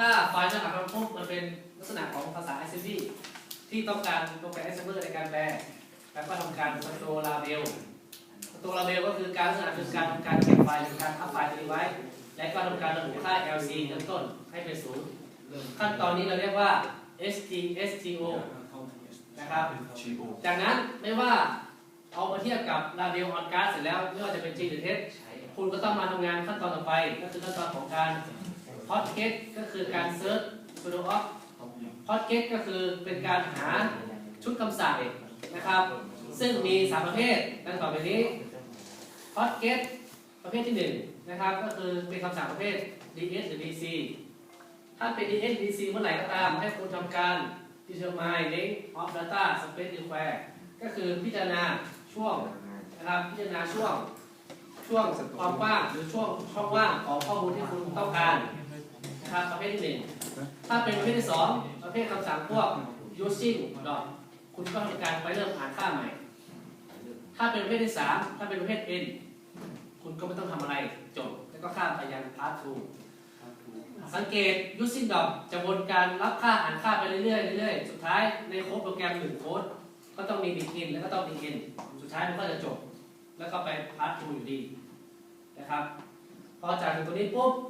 ถ้าไฟล์หน้าหลักเราพบมันเป็นลักษณะของภาษา assembly ที่ต้องการโปรแกรม assembler ในการแปล แล้วก็ทำการสโตลาเบลสโตลาเบลก็คือการลักษณะคือการทำการเก็บไฟล์หรือการอัพไฟล์ตัวไว้ และก็ทำการระบุค่า LC เริ่มต้นให้เป็นศูนย์ขั้นตอนนี้เราเรียกว่า STSTO นะครับ จากนั้นไม่ว่าเอามาเทียบกับลาเบลออนการ์ดเสร็จแล้วไม่ว่าจะเป็นจริงหรือเท็จคุณก็ต้องมาทำงานขั้นตอนต่อไป ก็คือขั้นตอนของการ พอดเก็ตก็คือการเซิร์ช pseudo op พอดเก็ตก็คือเป็นการหาชุดคำสั่งนะครับ ซึ่งมีสามประเภทดังต่อไปนี้พอดเก็ตประเภทที่หนึ่งนะครับ ก็คือเป็นคำสั่งประเภท ds หรือ dc ถ้าเป็น ds dc เมื่อไหร่ก็ตาม ให้คุณทำการ determine length of data space require ก็คือพิจารณาช่วงนะครับพิจารณาช่วงช่วงความกว้างหรือช่วงช่องว่างของข้อมูลที่คุณต้องการ นะครับประเภทที่หนึ่งถ้าเป็นประเภทที่สองประเภทคำสั่งพวก using dot คุณก็ทำการไปเริ่มอ่านค่าใหม่ ถ้าเป็นประเภทที่สามถ้าเป็นประเภท n คุณก็ไม่ต้องทำอะไรจบแล้วก็ข้ามไปยัง part 2สังเกต using dot จะวนการรับค่าอ่านค่าไปเรื่อยๆเรื่อยๆสุดท้ายในโค้ดโปรแกรมหนึ่งโค้ดก็ต้องมี begin แล้วก็ต้อง begin สุดท้ายมันก็จะจบ แล้วก็ไป part 2อยู่ดีนะครับ พอจากถึงตัวนี้ปุ๊บเ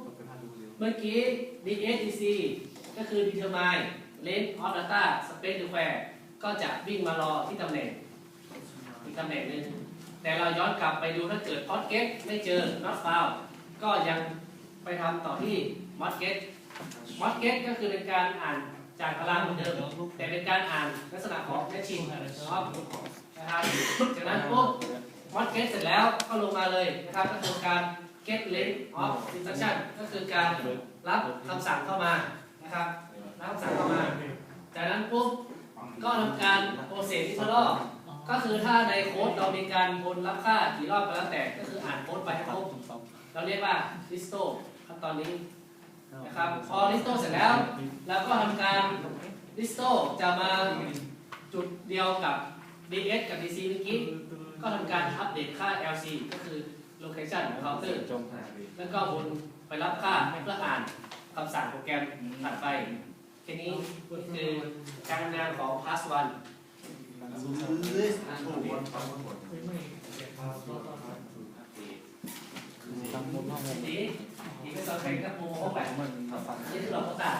มื่อกี้ DSDC ก็คือ determine length of data space require ก็จะวิ่งมารอที่ตำแหน่งอีกตำแหน่งหนึ่งแต่เราย้อนกลับไปดูถ้าเกิด hot get ไม่เจอ not found ก็ยังไปทำต่อที่ mod get mod get ก็คือเป็นการอ่านจากตารางเหมือนเดิมแต่เป็นการอ่านลักษณะของ machine ชอบนะครับจากนั้นปุ๊บ mod get เสร็จแล้วก็ลงมาเลยนะครับก็คือการ get length of instruction ก็คือการรับคำสั่งเข้ามานะครับรับคำสั่งเข้ามา จากนั้นปุ๊บก็ทำการ process ที่ทดลองก็คือถ้าในโค้ดเรามีการวนรับค่ากี่รอบก็แล้วแต่ก็คืออ่านโค้ดไปให้ครบเราเรียกว่า listo ขั้นตอนนี้นะครับพอ listo เสร็จแล้วเราก็ทำการ listo จะมาจุดเดียวกับ ds กับ dc เมื่อกี้ก็ทำการอัปเดตค่า lc ก็คือ location counter แล้วก็วนไปรับค่าเพื่ออ่านคำสั่งโปรแกรมถัดไป ทีนี้คือการทำงานของ pass one ทีนี้อีกก็จะเป็นกับโมโหแบบมันมาฟังที่เราก็ตา